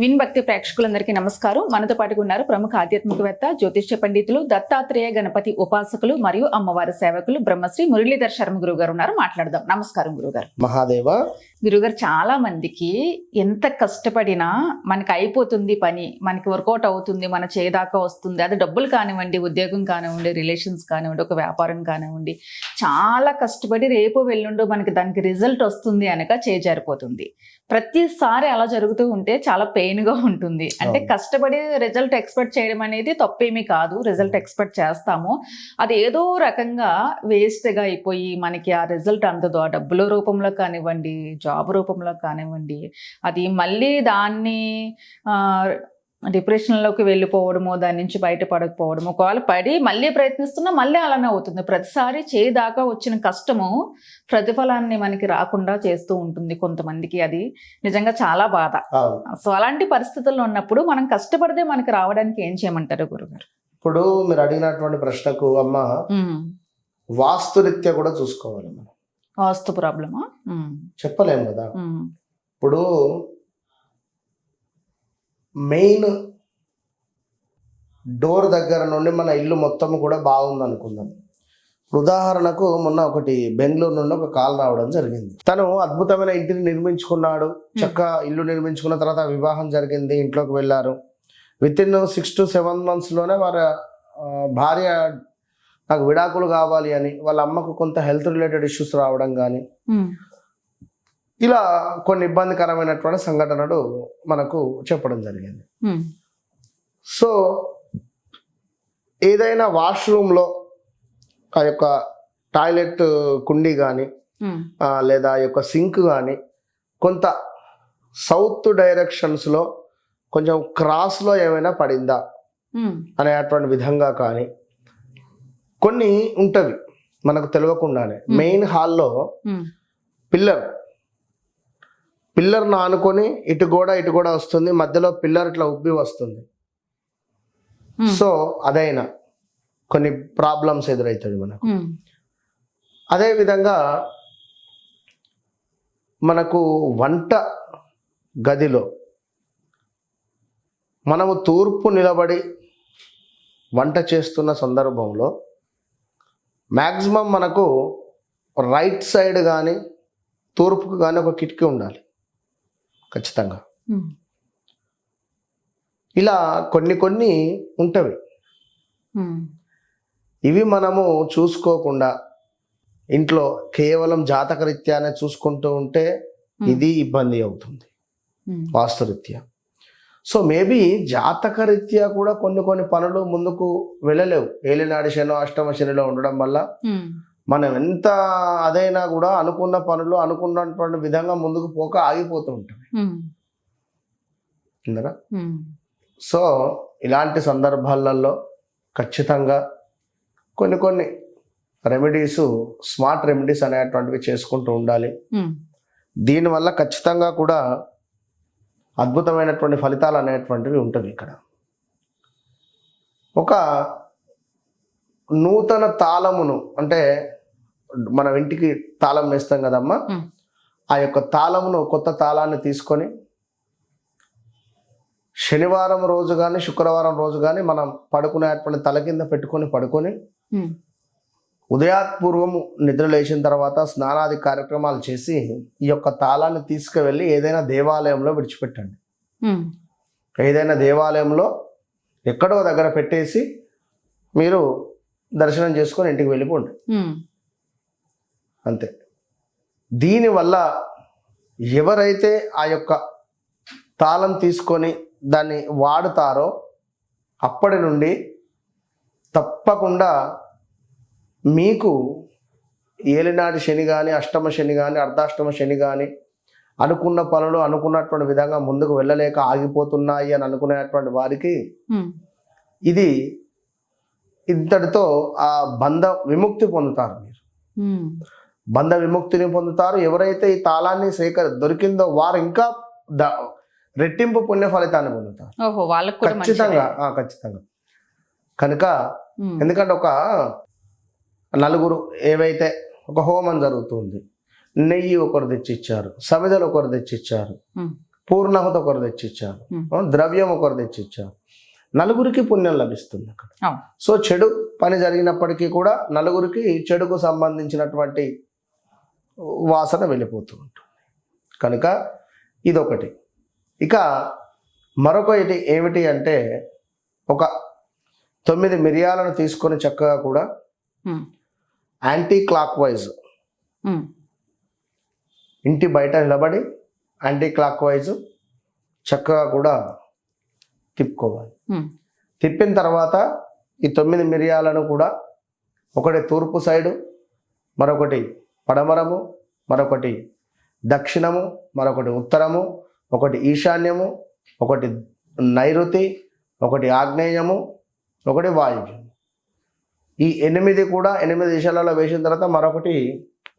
Win భక్తి ప్రేక్షకులందరికీ నమస్కారం. మనతో పాటుగా ఉన్నారు ప్రముఖ ఆధ్యాత్మికవేత్త జ్యోతిష్య పండితులు దత్తాత్రేయ గణపతి ఉపాసకులు మరియు అమ్మవారి సేవకులు బ్రహ్మశ్రీ మురళీధర్ శర్మ గురువు గారు ఉన్నారు. మాట్లాడదాం. నమస్కారం గురుగారు మహాదేవ. గురుగారు చాలా మందికి ఎంత కష్టపడినా మనకి అయిపోతుంది పని మనకి వర్కౌట్ అవుతుంది మన చేదాకా వస్తుంది. అది డబ్బులు కానివ్వండి ఉద్యోగం కానివ్వండి రిలేషన్స్ కానివ్వండి ఒక వ్యాపారం కానివ్వండి చాలా కష్టపడి రేపు వెల్లుండో మనకి దానికి రిజల్ట్ వస్తుంది అనగా చేజారిపోతుంది. ప్రతిసారి అలా జరుగుతూ ఉంటే చాలా పెయిన్ గా ఉంటుంది. అంటే. కష్టపడి రిజల్ట్ ఎక్స్పెక్ట్ చేయడం అనేది తప్పేమీ కాదు. రిజల్ట్ ఎక్స్పెక్ట్ చేస్తాము. అది ఏదో రకంగా వేస్ట్గా అయిపోయి మనకి ఆ రిజల్ట్ అందదు. ఆ డబ్బుల రూపంలో కానివ్వండి జాబ్ రూపంలో కానివ్వండి అది మళ్ళీ దాన్ని ఆ, డిప్రెషన్లోకి వెళ్ళిపోవడము దాని నుంచి బయటపడకపోవడము ఒకవేళ పడి మళ్ళీ ప్రయత్నిస్తున్నా మళ్ళీ అలానే అవుతుంది. ప్రతిసారి చేదాకా వచ్చిన కష్టము ప్రతిఫలాన్ని మనకి రాకుండా చేస్తూ ఉంటుంది కొంతమందికి. అది నిజంగా చాలా బాధ. సో అలాంటి పరిస్థితుల్లో ఉన్నప్పుడు మనం కష్టపడితే మనకి రావడానికి ఏం చేయమంటారు గురుగారు? ఇప్పుడు మీరు అడిగినటువంటి ప్రశ్నకు అమ్మ వాస్తురీత్యా కూడా చూసుకోవాలి మనం. వాస్తు ప్రాబ్లమా? చెప్పలేము కదా. ఇప్పుడు మెయిన్ డోర్ దగ్గర నుండి మన ఇల్లు మొత్తం కూడా బాగుంది అనుకుందాం ఉదాహరణకు మొన్న ఒకటి బెంగళూరు నుండి ఒక కాల్ రావడం జరిగింది. తను అద్భుతమైన ఇంటిని నిర్మించుకున్నాడు. చక్క ఇల్లు నిర్మించుకున్న తర్వాత వివాహం జరిగింది ఇంట్లోకి వెళ్ళారు. With in six to seven మంత్స్లోనే వారి భార్య నాకు విడాకులు కావాలి అని వాళ్ళ అమ్మకు కొంత హెల్త్ రిలేటెడ్ ఇష్యూస్ రావడం కానీ ఇలా కొన్ని ఇబ్బందికరమైనటువంటి సంఘటనలు మనకు చెప్పడం జరిగింది. సో ఏదైనా వాష్రూమ్లో ఆ యొక్క టాయిలెట్ కుండీ కానీ లేదా ఆ యొక్క సింక్ కానీ కొంత సౌత్ డైరెక్షన్స్లో కొంచెం క్రాస్లో ఏమైనా పడిందా అనేటువంటి విధంగా కానీ కొన్ని ఉంటవి మనకు తెలియకుండానే మెయిన్ హాల్లో పిల్లర్ పిల్లర్ను ఆనుకొని ఇటు కూడా ఇటు కూడా వస్తుంది. మధ్యలో పిల్లర్ ఇట్లా ఉబ్బి వస్తుంది. సో అదైనా కొన్ని ప్రాబ్లమ్స్ ఎదురవుతుంది మనకు. అదే విధంగా మనకు వంట గదిలో మనము తూర్పు నిలబడి వంట చేస్తున్న సందర్భంలో మ్యాక్సిమం మనకు రైట్ సైడ్ కానీ తూర్పుకు కానీ ఒక కిటికీ ఉండాలి. ఖచ్చితంగా. ఇలా కొన్ని కొన్ని ఉంటవి. ఇవి మనము చూసుకోకుండా ఇంట్లో కేవలం జాతకరీత్యానే చూసుకుంటూ ఉంటే ఇది ఇబ్బంది అవుతుంది. వాస్తురీత్యా. సో మేబీ జాతకరీత్యా కూడా కొన్ని కొన్ని పనులు ముందుకు వెళ్ళలేవు. ఏలినాడి శని అష్టమ శనిలో ఉండడం వల్ల మనం ఎంత అదైనా కూడా అనుకున్న పనులు అనుకున్నటువంటి విధంగా ముందుకు పోక ఆగిపోతూ ఉంటుంది ఇందరా సో ఇలాంటి సందర్భాలలో ఖచ్చితంగా కొన్ని కొన్ని రెమెడీస్ స్మార్ట్ రెమెడీస్ అనేటువంటివి చేసుకుంటూ ఉండాలి. దీనివల్ల ఖచ్చితంగా కూడా అద్భుతమైనటువంటి ఫలితాలు అనేటువంటివి ఉంటుంది ఇక్కడ. ఒక నూతన తాళమును అంటే మనం ఇంటికి తాళం వేస్తాం కదమ్మా. ఆ యొక్క తాళమును కొత్త తాళాన్ని తీసుకొని శనివారం రోజు కానీ శుక్రవారం రోజు కానీ మనం పడుకునేటువంటి తల కింద పెట్టుకొని పడుకొని ఉదయాత్పూర్వము నిద్ర లేచిన తర్వాత స్నానాది కార్యక్రమాలు చేసి ఈ యొక్క తాళాన్ని తీసుకువెళ్ళి ఏదైనా దేవాలయంలో విడిచిపెట్టండి. ఏదైనా దేవాలయంలో ఎక్కడో దగ్గర పెట్టేసి మీరు దర్శనం చేసుకొని ఇంటికి వెళ్ళిపోండి. అంతే. దీనివల్ల ఎవరైతే ఆ యొక్క తాళం తీసుకొని దాన్ని వాడుతారో అప్పటి నుండి తప్పకుండా మీకు ఏలినాటి శని కానీ అష్టమ శని కానీ అర్ధాష్టమ శని కానీ అనుకున్న పనులు అనుకున్నటువంటి విధంగా ముందుకు వెళ్ళలేక ఆగిపోతున్నాయి అని అనుకునేటువంటి వారికి ఇది ఇంతటితో ఆ బంధ విముక్తి పొందుతారు మీరు. బంధ విముక్తిని పొందుతారు. ఎవరైతే ఈ తాళాన్ని సేకరి దొరికిందో వారు ఇంకా రెట్టింపు పుణ్య ఫలితాన్ని పొందుతారు. ఖచ్చితంగా ఖచ్చితంగా. కనుక ఎందుకంటే ఒక నలుగురు ఏవైతే ఒక హోమం జరుగుతుంది నెయ్యి ఒకరు తెచ్చిచ్చారు సమిదలు ఒకరు తెచ్చిచ్చారు. పూర్ణాహుత ఒకరు తెచ్చిచ్చారు. ద్రవ్యం ఒకరు తెచ్చిచ్చారు. నలుగురికి పుణ్యం లభిస్తుంది అక్కడ. సో చెడు పని జరిగినప్పటికీ కూడా నలుగురికి చెడుకు సంబంధించినటువంటి వాసన వెళ్ళిపోతూ ఉంటుంది. కనుక ఇదొకటి. ఇక మరొకటి ఏమిటి అంటే ఒక తొమ్మిది మిరియాలను తీసుకొని చక్కగా కూడా యాంటీ క్లాక్ వైజ్ ఇంటి బయట నిలబడి యాంటీ క్లాక్ వైజ్ చక్కగా కూడా తిప్పుకోవాలి. తిప్పిన తర్వాత ఈ తొమ్మిది మిరియాలను కూడా ఒకటి తూర్పు సైడు మరొకటి పడమరము మరొకటి దక్షిణము మరొకటి ఉత్తరము ఒకటి ఈశాన్యము ఒకటి నైరుతి ఒకటి ఆగ్నేయము ఒకటి వాయువ్యము ఈ ఎనిమిది కూడా ఎనిమిది దిశలలో వేసిన తర్వాత మరొకటి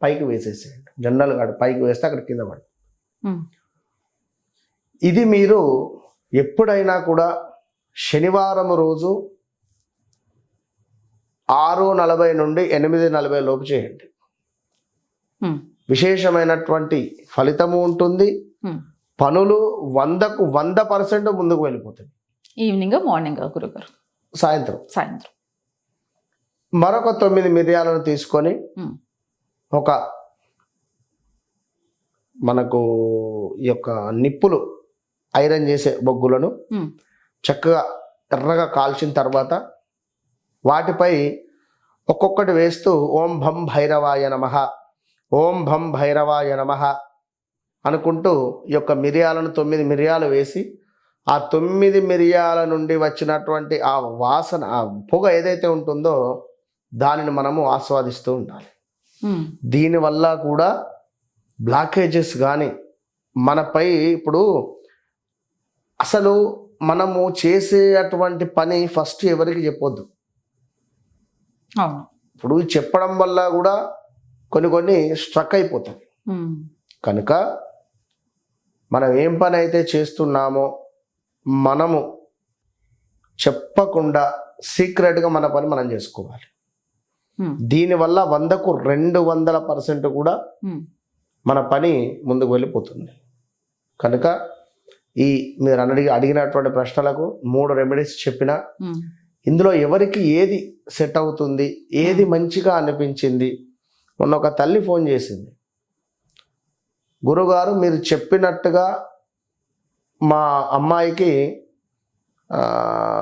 పైకి వేసేసేయండి. జనరల్గా పైకి వేస్తే అక్కడ కింద పడి ఇది మీరు ఎప్పుడైనా కూడా శనివారం రోజు ఆరు నలభై నుండి ఎనిమిది నలభై లోపు చేయండి. విశేషమైనటువంటి ఫలితము ఉంటుంది. పనులు వందకు వంద పర్సెంట్ ముందుకు వెళ్ళిపోతాయి. ఈవినింగ్ మార్నింగ్ గురుగారు. సాయంత్రం. సాయంత్రం. మరొక తొమ్మిది మిరియాలను తీసుకొని ఒక మనకు ఈ యొక్క నిప్పులు ఐరన్ చేసే బొగ్గులను చక్కగా ఎర్రగా కాల్చిన తర్వాత వాటిపై ఒక్కొక్కటి వేస్తూ ఓం భం భైరవాయ నమ ఓం భం భైరవాయ నమ అనుకుంటూ ఈ యొక్క మిరియాలను తొమ్మిది మిరియాలు వేసి ఆ తొమ్మిది మిరియాల నుండి వచ్చినటువంటి ఆ వాసన ఆ పొగ ఏదైతే ఉంటుందో దానిని మనము ఆస్వాదిస్తూ ఉండాలి. దీనివల్ల కూడా బ్లాకేజెస్ కానీ మనపై ఇప్పుడు అసలు మనము చేసేటువంటి పని ఫస్ట్ ఎవరికి చెప్పొద్దు. ఇప్పుడు చెప్పడం వల్ల కూడా కొన్ని కొన్ని స్ట్రక్ అయిపోతాయి కనుక మనం ఏం పని అయితే చేస్తున్నామో మనము చెప్పకుండా సీక్రెట్గా మన పని మనం చేసుకోవాలి. దీనివల్ల వందకు రెండు వందల పర్సెంట్ కూడా మన పని ముందుకు వెళ్ళిపోతుంది. కనుక ఈ మీరు అడిగి అడిగినటువంటి ప్రశ్నలకు మూడు రెమెడీస్ చెప్పిన ఇందులో ఎవరికి ఏది సెట్ అవుతుంది ఏది మంచిగా అనిపించింది మొన్న ఒక తల్లి ఫోన్ చేసింది. గురుగారు మీరు చెప్పినట్టుగా మా అమ్మాయికి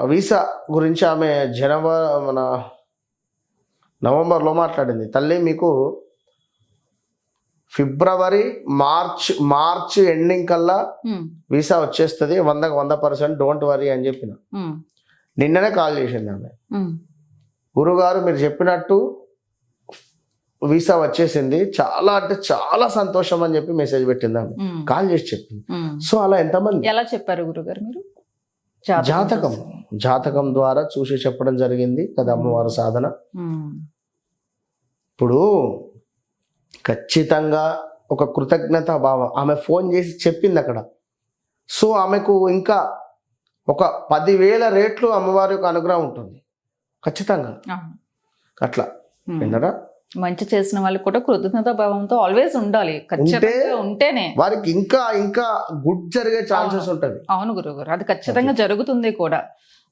వీసా గురించి ఆమె జనవరి మన నవంబర్లో మాట్లాడింది. తల్లి మీకు ఫిబ్రవరి మార్చ్ మార్చ్ ఎండింగ్ కల్లా వీసా వచ్చేస్తుంది వందకు వంద పర్సెంట్ డోంట్ వరీ అని చెప్పిన. నిన్ననే కాల్ చేసింది ఆమె. గురుగారు మీరు చెప్పినట్టు వీసా వచ్చేసింది. చాలా అంటే చాలా సంతోషం అని చెప్పి మెసేజ్ పెట్టింది ఆమె. కాల్ చేసి చెప్పింది. సో అలా ఎంతమంది? ఎలా చెప్పారు గురుగారు మీరు? జాతకం. జాతకం. ద్వారా చూసి చెప్పడం జరిగింది కదా అమ్మవారి సాధన. ఇప్పుడు ఖచ్చితంగా ఒక కృతజ్ఞత భావం. ఆమె ఫోన్ చేసి చెప్పింది అక్కడ. సో ఆమెకు ఇంకా ఒక పదివేల రేట్లు అమ్మవారి యొక్క అనుగ్రహం ఉంటుంది. ఖచ్చితంగా. అట్లా. విన్నారా? మంచి చేసిన వాళ్ళకి కూడా కృతజ్ఞత భావంతో ఆల్వేస్ ఉండాలి. ఖచ్చితంగా ఉంటేనే. వారికి ఇంకా ఇంకా గుడ్ జరిగే ఛాన్సెస్ ఉంటుంది. అవును గురుగారు అది ఖచ్చితంగా జరుగుతుంది కూడా.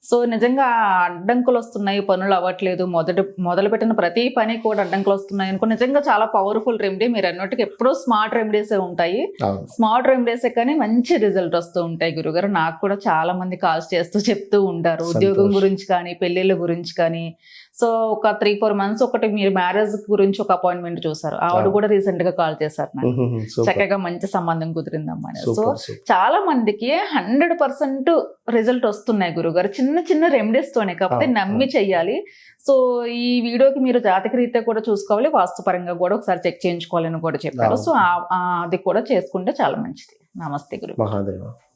సో నిజంగా అడ్డంకులు వస్తున్నాయి పనులు అవ్వట్లేదు. మొదటి మొదలు పెట్టిన ప్రతి పని కూడా అడ్డంకులు వస్తున్నాయి అనుకో నిజంగా చాలా పవర్ఫుల్ రెమెడీ మీరు అన్నట్టుగా ఎప్పుడూ స్మార్ట్ రెమెడీసే ఉంటాయి. స్మార్ట్ రెమెడీసే కానీ మంచి రిజల్ట్ వస్తూ ఉంటాయి గురుగారు నాకు కూడా చాలా మంది కాల్స్ చేస్తూ చెప్తూ ఉంటారు. ఉద్యోగం. గురించి కానీ పెళ్ళిళ్ళ గురించి కానీ సో ఒక త్రీ ఫోర్ మంత్స్ ఒకటి మీరు మ్యారేజ్ గురించి ఒక అపాయింట్మెంట్ చూసారు. ఆవిడ. కూడా రీసెంట్గా కాల్ చేశారు నాకు. చక్కగా మంచి సంబంధం కుదిరిందమ్మా. సో చాలా మందికి హండ్రెడ్ పర్సెంట్ రిజల్ట్ వస్తున్నాయి గురుగారు. చిన్న చిన్న రెమెడీస్ తోనే కాకపోతే నమ్మి చెయ్యాలి సో ఈ వీడియోకి మీరు జాతక రీత్యా కూడా చూసుకోవాలి. వాస్తుపరంగా కూడా ఒకసారి చెక్ చేయించుకోవాలని కూడా చెప్పారు. సో అది కూడా చేసుకుంటే చాలా మంచిది. నమస్తే గురు మహాదేవ.